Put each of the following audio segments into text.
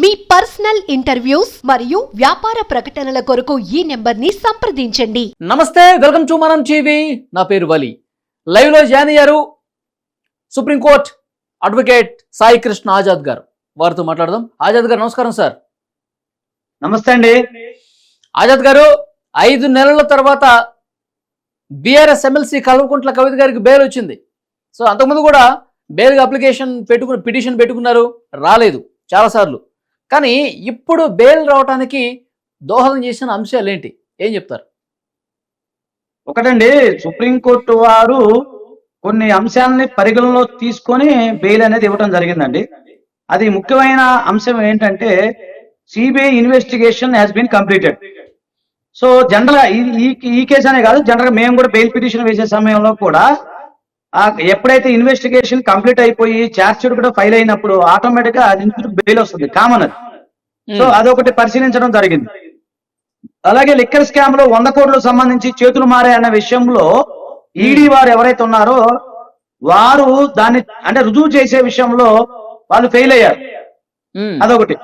మీ personal interviews మరియు వ్యాపార ప్రకటనల కొరకు ఈ నెంబర్ని సంప్రదించండి. నమస్తే వెల్కమ్ టు మనం టీవీ. నా పేరు వలి. లైవ్లో జాయిన్ అయ్యారు supreme court advocate Sai Krishna Azad garu. వారితో మాట్లాడదాం. ఆజాద్ గారు నమస్కారం సార్. నమస్తే అండి. ఆజాద్ గారు ఐదు నెలల తర్వాత బీఆర్ఎస్ ఎమ్మెల్సీ కల్వకుంట్ల కవిత గారికి బెయిల్ వచ్చింది. సో అంతకుముందు కూడా బెయిల్ అప్లికేషన్ పెట్టుకుని పిటిషన్ పెట్టుకున్నారు. రాలేదు. చాలాసార్లు కానీ ఇప్పుడు బెయిల్ రావడానికి దోహదం చేసిన అంశాలు ఏంటి ఏం చెప్తారు? ఒకటండి సుప్రీంకోర్టు వారు కొన్ని అంశాలని పరిగణలో తీసుకొని బెయిల్ అనేది ఇవ్వడం జరిగిందండి. అది ముఖ్యమైన అంశం ఏంటంటే CBI investigation has been completed so జనరల్గా ఈ- ఈ కేసు అనే కాదు జనరల్గా మేము కూడా బెయిల్ పిటిషన్ వేసే సమయంలో కూడా ఎప్పుడైతే ఇన్వెస్టిగేషన్ కంప్లీట్ అయిపోయి ఛార్జ్ షీట్ కూడా ఫైల్ అయినప్పుడు ఆటోమేటిక్గా అది బెయిల్ వస్తుంది కామన్ అది. సో అదొకటి పరిశీలించడం జరిగింది. అలాగే లిక్కర్ స్కామ్లో వంద కోట్లకు సంబంధించి చేతులు మారే అన్న విషయంలో ఈడీ వారు ఎవరైతే ఉన్నారో వారు దాన్ని అంటే రుజువు చేసే విషయంలో వాళ్ళు ఫెయిల్ అయ్యారు. ఉమ్. అదొకటి.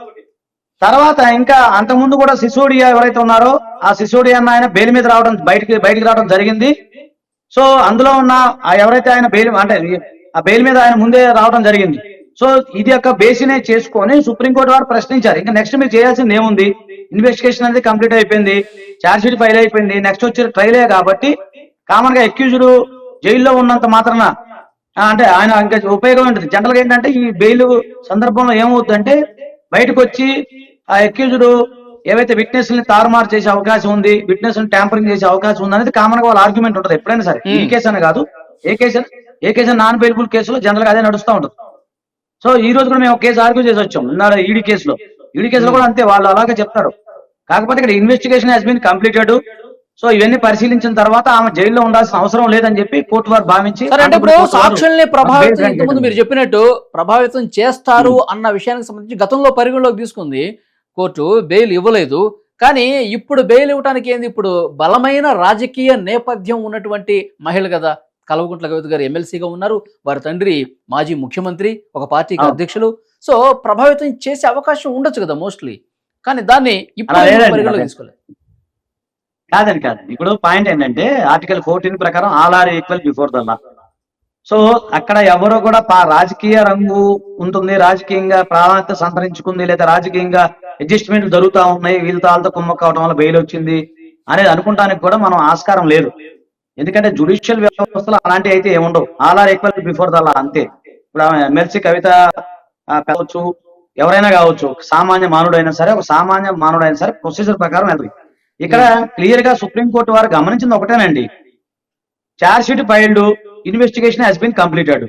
తర్వాత ఇంకా అంతకుముందు కూడా సిసోడియా ఎవరైతే ఉన్నారో ఆ సిసోడియా అన్న ఆయన బెయిల్ మీద రావడం బయటికి బయటికి రావడం జరిగింది. సో అందులో ఉన్న ఆ ఎవరైతే ఆయన బెయిల్ అంటే ఆ బెయిల్ మీద ఆయన ముందే రావడం జరిగింది. సో ఇది యొక్క బేసినే చేసుకొని సుప్రీంకోర్టు వారు ప్రశ్నించారు. ఇంకా నెక్స్ట్ మీరు చేయాల్సింది ఏముంది? ఇన్వెస్టిగేషన్ అనేది కంప్లీట్ అయిపోయింది. ఛార్జ్ షీట్ ఫైల్ అయిపోయింది. నెక్స్ట్ వచ్చే ట్రైలే కాబట్టి కామన్గా అక్యూజ్డ్ జైల్లో ఉన్నంత మాత్రాన అంటే ఆయన ఇంకా ఉపయోగం ఉంటుంది జనరల్గా ఏంటంటే ఈ బెయిల్ సందర్భంలో ఏమవుతుందంటే బయటకు వచ్చి ఆ అక్యూజ్డ్ ఏవైతే విట్నెస్ని తారుమారు చేసే అవకాశం ఉంది విట్నెస్ని ట్యాంపరింగ్ చేసే అవకాశం ఉంది అనేది కామన్గా వాళ్ళ ఆర్గ్యుమెంట్ ఉంటుంది. ఎప్పుడైనా సరే. ఈ Hmm. కేసు అని కాదు. ఏ కేసు ఏ కేసు నాన్ బెయిలబుల్ కేసులో జనరల్గా అదే నడుస్తూ ఉంటుంది. సో ఈ రోజు కూడా మేము ఒక కేసు ఆర్గ్యూ చేసి వచ్చాం. నిన్న ఈడీ కేసులో ఈడీ కేసులో కూడా అంతే వాళ్ళు అలాగే చెప్తారు. కాకపోతే ఇక్కడ investigation has been completed so ఇవన్నీ పరిశీలించిన తర్వాత ఆమె జైల్లో ఉండాల్సిన అవసరం లేదని చెప్పి కోర్టు వారు భావించి సాక్షుల్ని ప్రభావితం మీరు చెప్పినట్టు ప్రభావితం చేస్తారు అన్న విషయానికి సంబంధించి గతంలో పరిగణలోకి తీసుకుంది. కోర్టు బెయిల్ ఇవ్వలేదు. కానీ ఇప్పుడు బెయిల్ ఇవ్వడానికి ఏంది? ఇప్పుడు బలమైన రాజకీయ నేపథ్యం ఉన్నటువంటి మహిళ కదా. కల్వకుంట్ల కవిత గారు ఎమ్మెల్సీగా ఉన్నారు. వారి తండ్రి మాజీ ముఖ్యమంత్రి ఒక పార్టీకి. అధ్యక్షులు. సో ప్రభావితం చేసే అవకాశం ఉండొచ్చు కదా మోస్ట్లీ. కానీ దాన్ని ఇప్పుడు. తీసుకోలేదు? కాదండి కాదు ఇప్పుడు పాయింట్ ఏంటంటే ఆర్టికల్ ఫోర్టీన్ ప్రకారం all are equal before the law. So అక్కడ ఎవరో కూడా రాజకీయ రంగు ఉంటుంది. రాజకీయంగా ప్రాధాన్యత సంతరించుకుంది లేదా రాజకీయంగా అడ్జస్ట్మెంట్లు జరుగుతా ఉన్నాయి వీళ్ళతో వాళ్ళతో కుమ్మక్క అవడం వల్ల బెయిల్ వచ్చింది అనేది అనుకుంటానికి కూడా మనం ఆస్కారం లేదు. ఎందుకంటే జుడిషియల్ వ్యవస్థలో అలాంటివి అయితే ఏముండవు all are equal before the law అంతే. ఇప్పుడు ఎమ్మెల్సీ కవిత కావచ్చు ఎవరైనా కావచ్చు సామాన్య మానవుడైనా సరే ఒక సామాన్య మానవుడైనా సరే ప్రొసీజర్ ప్రకారం వెళ్తుంది ఇక్కడ క్లియర్గా సుప్రీంకోర్టు వారు గమనించింది ఒకటేనండి. Charge sheet filed investigation has been completed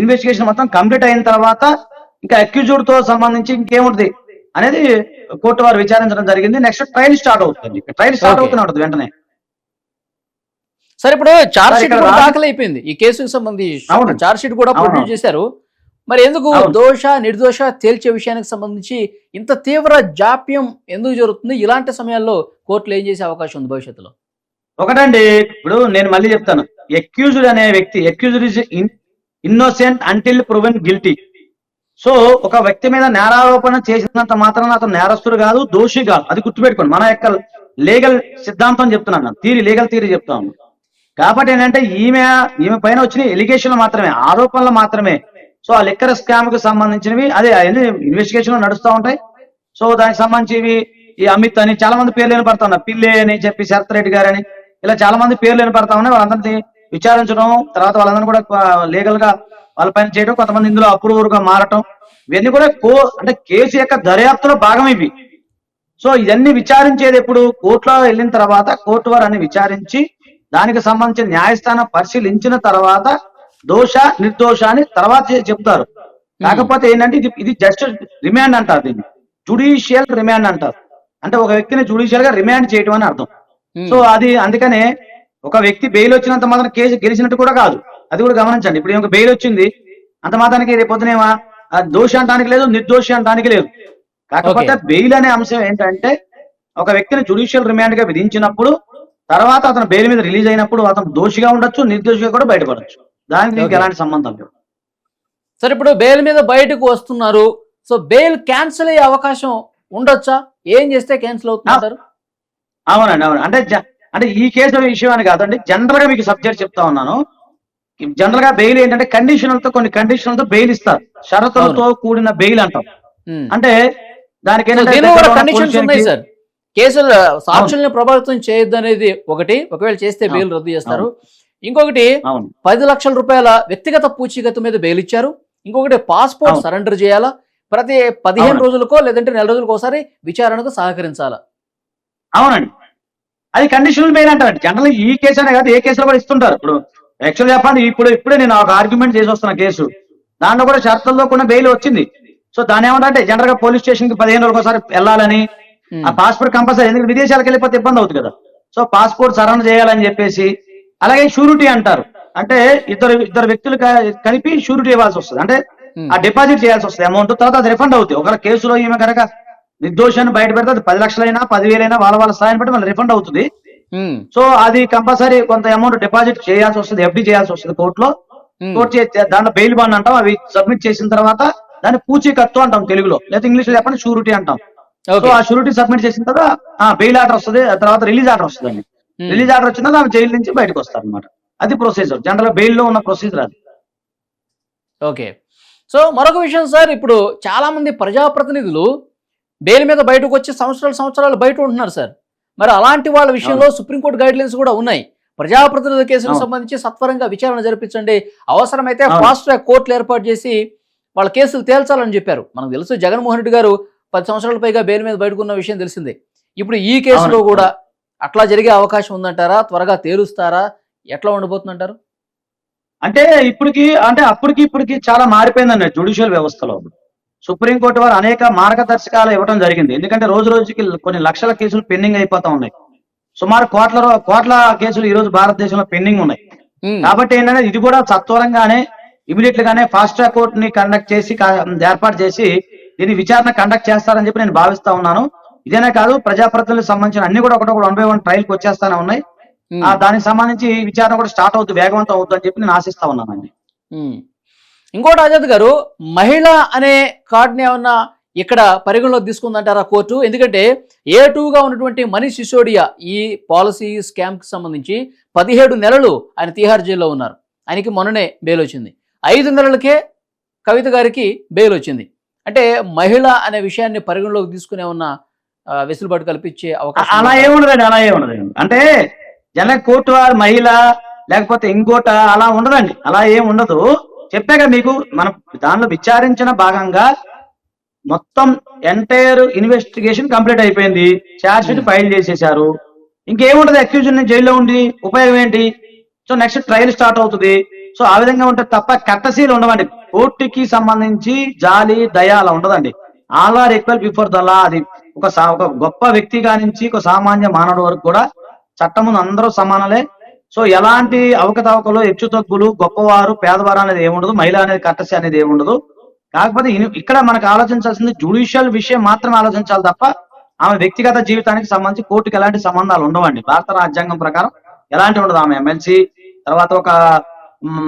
investigation మొత్తం కంప్లీట్ అయిన తర్వాత ఇంకా అక్యూజ్డ్తో సంబంధించి ఇంకేముంటుంది? అనేది కోర్టు వారు విచారించడం జరిగింది. నెక్స్ట్ ట్రయల్ స్టార్ట్ అవుతుంది. Trial start Okay. అవుతూనే ఉంటుంది వెంటనే. సరే ఇప్పుడు చార్జ్ షీట్ కూడా దాఖలు అయిపోయింది ఈ కేసుకు సంబంధించి. చార్జ్ షీట్ కూడా. ప్రొడ్యూస్ చేశారు. మరి ఎందుకు. దోష నిర్దోష తేల్చే విషయానికి సంబంధించి ఇంత తీవ్ర జాప్యం ఎందుకు జరుగుతుంది? ఇలాంటి సమయాల్లో కోర్టులు ఏం చేసే అవకాశం ఉంది భవిష్యత్తులో? ఒకటండి ఇప్పుడు నేను మళ్ళీ చెప్తాను. ఎక్యూజ్డ్ అనే వ్యక్తి accused is innocent until proven guilty so ఒక వ్యక్తి మీద నేరారోపణ చేసినంత మాత్రం అతను నేరస్తుడు కాదు దోషి కాదు. అది గుర్తుపెట్టుకోండి. మన యొక్క లీగల్ సిద్ధాంతం చెప్తున్నాను తీరి లీగల్ తీరి చెప్తాను కాబట్టి ఏంటంటే ఈమె ఈమె పైన వచ్చిన ఎలిగేషన్లు మాత్రమే ఆరోపణలు మాత్రమే. సో ఆ లిక్కర్ స్కామ్కి సంబంధించినవి అదే ఇన్వెస్టిగేషన్ నడుస్తూ ఉంటాయి. సో దానికి సంబంధించి ఈ అమిత్ అని చాలా మంది పేర్లు వినపడతా ఉన్నారు పిల్లే అని చెప్పి శరత్ రెడ్డి గారు అని. ఇలా చాలా మంది పేర్లు వినపడతా ఉన్నాయి వాళ్ళందరినీ విచారించడం తర్వాత వాళ్ళందరినీ కూడా లీగల్గా వాళ్ళపైన చేయడం కొంతమంది ఇందులో అప్రూవర్గా మారటం. ఇవన్నీ కూడా కో అంటే కేసు యొక్క దర్యాప్తులో భాగం ఇవి. సో ఇవన్నీ విచారించేది ఎప్పుడు? కోర్టులో వెళ్ళిన తర్వాత కోర్టు వారు అన్ని విచారించి దానికి సంబంధించిన న్యాయస్థానం పరిశీలించిన తర్వాత దోష నిర్దోష అని తర్వాత చెప్తారు. కాకపోతే ఏంటంటే ఇది ఇది జస్ట్ రిమాండ్ అంటారు దీన్ని. జుడిషియల్ రిమాండ్ అంటారు. అంటే ఒక వ్యక్తిని జుడిషియల్గా రిమాండ్ చేయడం అని అర్థం. సో అది అందుకనే ఒక వ్యక్తి బెయిల్ వచ్చినంత మాత్రం కేసు గెలిచినట్టు కూడా కాదు. అది కూడా గమనించండి. ఇప్పుడు ఈమెకు బెయిల్ వచ్చింది. అంత మాత్రానికి రేపు పొద్దునేమా ఆ దోషి అంటానికి లేదు నిర్దోషి అంటానికి లేదు. కాకపోతే బెయిల్ అనే అంశం ఏంటంటే ఒక వ్యక్తిని జుడిషియల్ రిమాండ్గా విధించినప్పుడు తర్వాత అతను బెయిల్ మీద రిలీజ్ అయినప్పుడు అతను దోషిగా ఉండొచ్చు నిర్దోషిగా కూడా బయటపడచ్చు. దానికి దీనికి. ఎలాంటి సంబంధం లేదు. సరే ఇప్పుడు బెయిల్ మీద బయటకు వస్తున్నారు. సో బెయిల్ క్యాన్సిల్ అయ్యే అవకాశం ఉండొచ్చా? ఏం చేస్తే క్యాన్సిల్ అవుతుంటారు అవునండి అవును అంటే అంటే ఈ కేసు విషయం అని కాదండి. జనరల్గా మీకు సబ్జెక్ట్ చెప్తా ఉన్నాను. జనరల్గా బెయిల్ ఏంటంటే కండిషనల్తో కొన్ని కండిషనల్తో బెయిల్ ఇస్తారు. షరతులతో కూడిన బెయిల్ అంటాం. అంటే దానికి ఏంటంటే కేసులు సాక్షుల్ని ప్రభావితం చేయొద్దు అనేది ఒకటి ఒకవేళ చేస్తే బెయిల్ రద్దు చేస్తారు. ఇంకొకటి పది లక్షల రూపాయల వ్యక్తిగత పూచీకత్తు మీద బెయిల్ ఇచ్చారు. ఇంకొకటి పాస్పోర్ట్. సరెండర్ చేయాలా? ప్రతి పదిహేను. రోజులకో లేదంటే నెల రోజులకో ఒకసారి విచారణకు సహకరించాలా? అవునండి. అది కండిషనల్ బెయిల్ అంటారు జనరల్ ఈ కేసు అనే కాదు ఏ కేసులో కూడా ఇస్తుంటారు. ఇప్పుడు యాక్చువల్ చెప్పండి ఇప్పుడు ఇప్పుడే నేను ఒక ఆర్గ్యుమెంట్ చేసి వస్తున్న కేసు. దాంట్లో కూడా షరతుల్లో కూడా బెయిల్ వచ్చింది. సో దాని ఏమంటే జనరల్గా పోలీస్ స్టేషన్కి పదిహేను రోజులకు ఒకసారి వెళ్ళాలని ఉమ్. ఆ పాస్పోర్ట్ కంపల్సరీ ఎందుకంటే విదేశాలకు వెళ్ళిపోతే ఇబ్బంది అవుతుంది కదా. సో పాస్పోర్ట్ సరెండర్ చేయాలని చెప్పేసి అలాగే షూరిటీ అంటారు. అంటే ఇద్దరు ఇద్దరు వ్యక్తులు కలిపి షూరిటీ ఇవ్వాల్సి వస్తుంది. అంటే ఉమ్. ఆ డిపాజిట్ చేయాల్సి వస్తుంది. అమౌంట్ తర్వాత అది రిఫండ్ అవుతుంది. ఒకవేళ కేసులో ఈమె కనుక నిర్దోషాన్ని బయట పెడితే అది పది లక్షలైనా పదివేలైనా వాళ్ళ వాళ్ళ స్థాయిని బట్టి మళ్ళీ రిఫండ్ అవుతుంది. సో అది కంపల్సరీ కొంత అమౌంట్ డిపాజిట్ చేయాల్సి వస్తుంది ఎఫ్డి చేయాల్సి వస్తుంది కోర్టులో. కోర్టు చే- దాంట్లో బెయిల్ బాండ్ అంటాం అవి సబ్మిట్ చేసిన తర్వాత దాన్ని పూచీకత్తు అంటాం తెలుగులో. లేదా ఇంగ్లీష్లో చెప్పండి షూరిటీ అంటాం. సో ఆ షూరిటీ సబ్మిట్ చేసిన తర్వాత బెయిల్ ఆర్డర్ వస్తుంది ఆ తర్వాత రిలీజ్ ఆర్డర్ వస్తుంది. రిలీజ్ ఆర్డర్ వచ్చిన ఆమె జైలు నుంచి బయటకు వస్తారు అనమాట అది ప్రొసీజర్ జనరల్ బెయిల్లో ఉన్న ప్రొసీజర్ అది. ఓకే సో మరొక విషయం సార్ ఇప్పుడు చాలా మంది ప్రజాప్రతినిధులు బెయిల్ మీద బయటకు వచ్చి సంవత్సరాలు సంవత్సరాలు బయట ఉంటున్నారు సార్. మరి అలాంటి వాళ్ళ విషయంలో సుప్రీంకోర్టు గైడ్ లైన్స్ కూడా ఉన్నాయి. ప్రజాప్రతినిధుల కేసులకు. సంబంధించి సత్వరంగా విచారణ జరిపించండి. అవసరమైతే. ఫాస్ట్ ట్రాక్ కోర్టులు ఏర్పాటు చేసి వాళ్ళ కేసులు తేల్చాలని చెప్పారు. మనకు తెలుసు జగన్మోహన్ రెడ్డి గారు పది సంవత్సరాల పైగా బెయిల్ మీద బయటకున్న విషయం తెలిసిందే. ఇప్పుడు ఈ కేసులో. కూడా అట్లా జరిగే అవకాశం ఉందంటారా? త్వరగా తేలుస్తారా? ఎట్లా ఉండబోతుందంటారు అంటే ఇప్పటికి అంటే అప్పటికి ఇప్పటికి చాలా మారిపోయిందండి జుడిషియల్ వ్యవస్థలో. సుప్రీంకోర్టు వారు అనేక మార్గదర్శకాలు ఇవ్వడం జరిగింది. ఎందుకంటే రోజు రోజుకి కొన్ని లక్షల కేసులు పెండింగ్ అయిపోతా ఉన్నాయి. సుమారు కోట్ల కోట్ల కేసులు ఈ రోజు భారతదేశంలో పెండింగ్ ఉన్నాయి. కాబట్టి ఏంటంటే ఇది కూడా సత్వరంగానే ఇమీడియట్ గానే ఫాస్ట్ ట్రాక్ కోర్ట్ని కండక్ట్ చేసి ఏర్పాటు చేసి దీని విచారణ కండక్ట్ చేస్తారని చెప్పి నేను భావిస్తా ఉన్నాను. ఇదేనే కాదు ప్రజాప్రతినిధులకు సంబంధించిన అన్ని కూడా ఒకటొకటి వన్ బై వన్ ట్రయల్కి వచ్చేస్తానే ఉన్నాయి. దానికి సంబంధించి విచారణ కూడా స్టార్ట్ అవుతుంది వేగవంతం అవుతుంది అని చెప్పి నేను ఆశిస్తా ఉన్నానండి. ఇంకోటి ఆజాద్ గారు మహిళ అనే కార్డుని ఏమన్నా ఇక్కడ పరిగణలోకి తీసుకుందంటారా కోర్టు? ఎందుకంటే ఏ గా ఉన్నటువంటి మనీష్ సిసోడియా ఈ పాలసీ స్కామ్కి సంబంధించి పదిహేడు నెలలు ఆయన తిహార్ జైల్లో ఉన్నారు. ఆయనకి మొన్ననే బెయిల్ వచ్చింది. ఐదు నెలలకే కవిత గారికి బెయిల్ వచ్చింది. అంటే మహిళ అనే విషయాన్ని పరిగణలోకి తీసుకునే ఉన్న వెసులుబాటు కల్పించే అవకాశం అలా? ఏముండదండి అలా ఏముండదండి. అంటే జన కోర్టు వారు మహిళ లేకపోతే ఇంకోట అలా ఉండదండి. అలా ఏం ఉండదు. చెప్పాక మీకు మనం దానిలో విచారించిన భాగంగా మొత్తం ఎంటైర్ ఇన్వెస్టిగేషన్ కంప్లీట్ అయిపోయింది. Charge sheet. ఫైల్ చేసేశారు. ఇంకేముంటది? అక్యూజ్ జైల్లో ఉండి ఉపయోగం ఏంటి? సో నెక్స్ట్ ట్రయల్ స్టార్ట్ అవుతుంది. సో ఆ విధంగా ఉంటే తప్ప కట్టసీలు ఉండవండి. కోర్టుకి సంబంధించి జాలి దయ అలా ఉండదండి. All are equal before the law అది ఒక ఒక గొప్ప వ్యక్తిగా నుంచి ఒక సామాన్య మానవుడి వరకు కూడా చట్టం ముందు అందరూ సమానలే. సో ఎలాంటి అవకతవకలు హెచ్చు తగ్గులు గొప్పవారు పేదవారు అనేది ఏముండదు మహిళ అనేది కట్టసి అనేది ఏముండదు. కాకపోతే ఇక్కడ మనకు ఆలోచించాల్సింది జుడిషియల్ విషయం మాత్రమే ఆలోచించాలి తప్ప ఆమె వ్యక్తిగత జీవితానికి సంబంధించి కోర్టుకి ఎలాంటి సంబంధాలు ఉండవండి. భారత రాజ్యాంగం ప్రకారం ఎలాంటి ఉండదు ఆమె ఎమ్మెల్సీ తర్వాత ఒక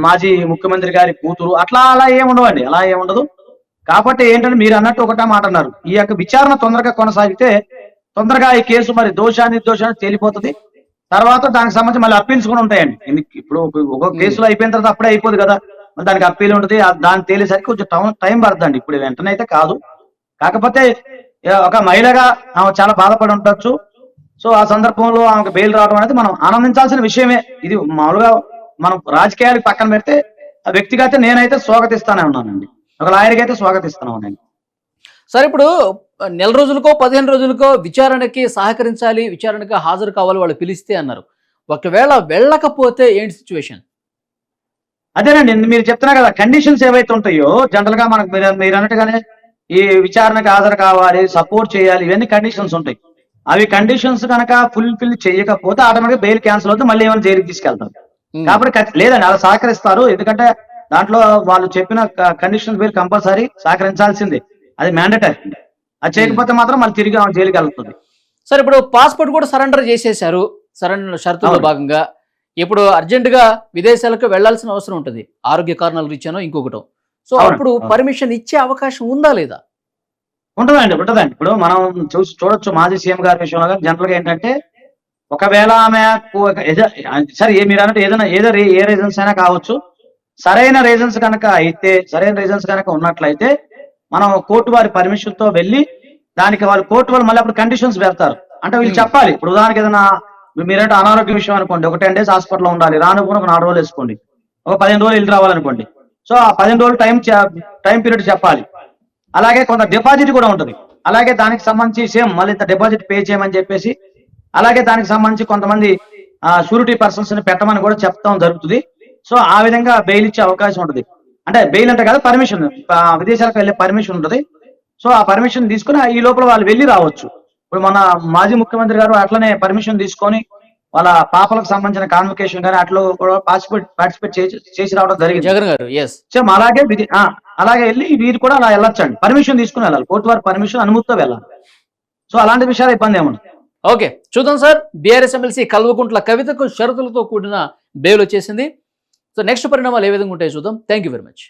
మాజీ ముఖ్యమంత్రి గారి కూతురు అట్లా అలా ఏముండవండి అలా ఏముండదు కాబట్టి ఏంటంటే మీరు అన్నట్టు ఒకటే మాట అన్నారు. ఈ యొక్క విచారణ తొందరగా కొనసాగితే తొందరగా ఈ కేసు మరి దోషాన్ని దోషాన్ని తేలిపోతుంది. తర్వాత దానికి సంబంధించి మళ్ళీ అప్పీల్స్ కూడా ఉంటాయండి. ఇప్పుడు ఒక- కేసులో అయిపోయిన తర్వాత అప్పుడే అయిపోదు కదా. మళ్ళీ దానికి అప్పీల్ ఉంటుంది ఆ- దాన్ని తేలేసరికి కొంచెం టైం టైం పడుతుందండి. ఇప్పుడు వెంటనే అయితే కాదు. కాకపోతే ఒక మహిళగా ఆమె చాలా బాధపడి ఉండొచ్చు. సో ఆ సందర్భంలో ఆమెకు బెయిల్ రావడం అనేది మనం ఆనందించాల్సిన విషయమే. ఇది మామూలుగా మనం రాజకీయాలకు పక్కన పెడితే ఆ వ్యక్తిగత నేనైతే స్వాగతిస్తానే ఉన్నానండి. ఒక లాయర్కి అయితే స్వాగతిస్తాను నేను సరే ఇప్పుడు నెల రోజులకో పదిహేను రోజులకో విచారణకి సహకరించాలి విచారణకి హాజరు కావాలి వాళ్ళు పిలిస్తే అన్నారు. ఒకవేళ వెళ్ళకపోతే ఏంటి సిచ్యువేషన్ అదేనండి మీరు చెప్తున్నా కదా కండిషన్స్ ఏవైతే ఉంటాయో జనరల్గా మనకు మీరు మీరు అన్నట్టుగానే ఈ విచారణకు హాజరు కావాలి సపోర్ట్ చేయాలి ఇవన్నీ కండిషన్స్ ఉంటాయి. అవి కండిషన్స్ కనుక ఫుల్ఫిల్ చేయకపోతే ఆటోమేటిక్ బెయిల్ క్యాన్సిల్ అవుతుంది మళ్ళీ ఏమైనా జైలుకి తీసుకెళ్తారు. కాబట్టి ఖచ్చి- లేదండి అలా సహకరిస్తారు. ఎందుకంటే దాంట్లో వాళ్ళు చెప్పిన కండిషన్స్ బెయిల్ కంపల్సరీ సహకరించాల్సిందే. అది మ్యాండటరీ అది చేయకపోతే మాత్రం మళ్ళీ తిరిగి ఆమె జైలుకి వెళ్తుంది. సరే ఇప్పుడు పాస్పోర్ట్ కూడా సరెండర్ చేసేశారు. సరెండర్ షరతుల్లో. భాగంగా. ఇప్పుడు అర్జెంట్గా విదేశాలకు వెళ్ళాల్సిన అవసరం ఉంటుంది. ఆరోగ్య కారణాల రీత్యానో ఇంకొకటో. సో అప్పుడు. పర్మిషన్ ఇచ్చే అవకాశం ఉందా లేదా? ఉంటదండి ఉంటదండి. ఇప్పుడు మనం చూసి చూడొచ్చు మాజీ సీఎం గారి విషయంలో కానీ జనరల్గా ఏంటంటే ఒకవేళ ఆమె సరే ఏ- మీరు అన్నట్టు ఏదైనా ఏదో ఏ రీజన్స్ అయినా కావచ్చు. సరైన రీజన్స్ కనుక అయితే సరైన రీజన్స్ కనుక ఉన్నట్లయితే మనం కోర్టు వారి పర్మిషన్తో వెళ్ళి దానికి వాళ్ళు కోర్టు వాళ్ళు మళ్ళీ అప్పుడు కండిషన్స్ పెడతారు. అంటే వీళ్ళు Hmm. చెప్పాలి. ఇప్పుడు ఉదాహరణకి ఏదైనా మీరంటే అనారోగ్య విషయం అనుకోండి. ఒక టెన్ డేస్ హాస్పిటల్లో ఉండాలి. రానుకుని ఒక నాలుగు రోజులు వేసుకోండి. ఒక పదిహేను రోజులు వెళ్ళి రావాలనుకోండి. సో ఆ పదిహేను రోజులు టైం టైం పీరియడ్ చెప్పాలి. అలాగే కొంత డిపాజిట్ కూడా ఉంటుంది. అలాగే దానికి సంబంధించి సేమ్ మళ్ళీ ఇంత డిపాజిట్ పే చేయమని చెప్పేసి అలాగే దానికి సంబంధించి కొంతమంది షూరిటీ పర్సన్స్ని పెట్టమని కూడా చెప్తాం జరుగుతుంది. సో ఆ విధంగా బెయిల్ ఇచ్చే అవకాశం ఉంటుంది. అంటే బెయిల్ అంటే కాదు పర్మిషన్ విదేశాలకు వెళ్ళే పర్మిషన్ ఉంటుంది. సో ఆ పర్మిషన్ తీసుకుని ఈ లోపల వాళ్ళు వెళ్ళి రావచ్చు. ఇప్పుడు మన మాజీ ముఖ్యమంత్రి గారు అట్లనే పర్మిషన్ తీసుకొని వాళ్ళ పాపలకు సంబంధించిన కాన్వకేషన్ కానీ అట్లా కూడా పార్టిసిపేట్ పార్టిసిపేట్ చేసి చేసి రావడం జరిగింది. జగన్ గారు సేమ్ అలాగే అలాగే వెళ్ళి వీరు కూడా అలా వెళ్ళొచ్చండి. పర్మిషన్ తీసుకుని వెళ్ళాలి. కోర్టు వారి పర్మిషన్ అనుమతితో వెళ్ళాలి. సో అలాంటి విషయాలు ఇబ్బంది ఏముంది? ఓకే చూద్దాం సార్. బీఆర్ఎస్ ఎమ్మెల్సీ కల్వకుంట్ల కవితకు షరతులతో కూడిన బెయిల్ వచ్చేసింది. సో నెక్స్ట్ పరిణామాలు ఏ విధంగా ఉంటాయో చూద్దాం. Thank you very much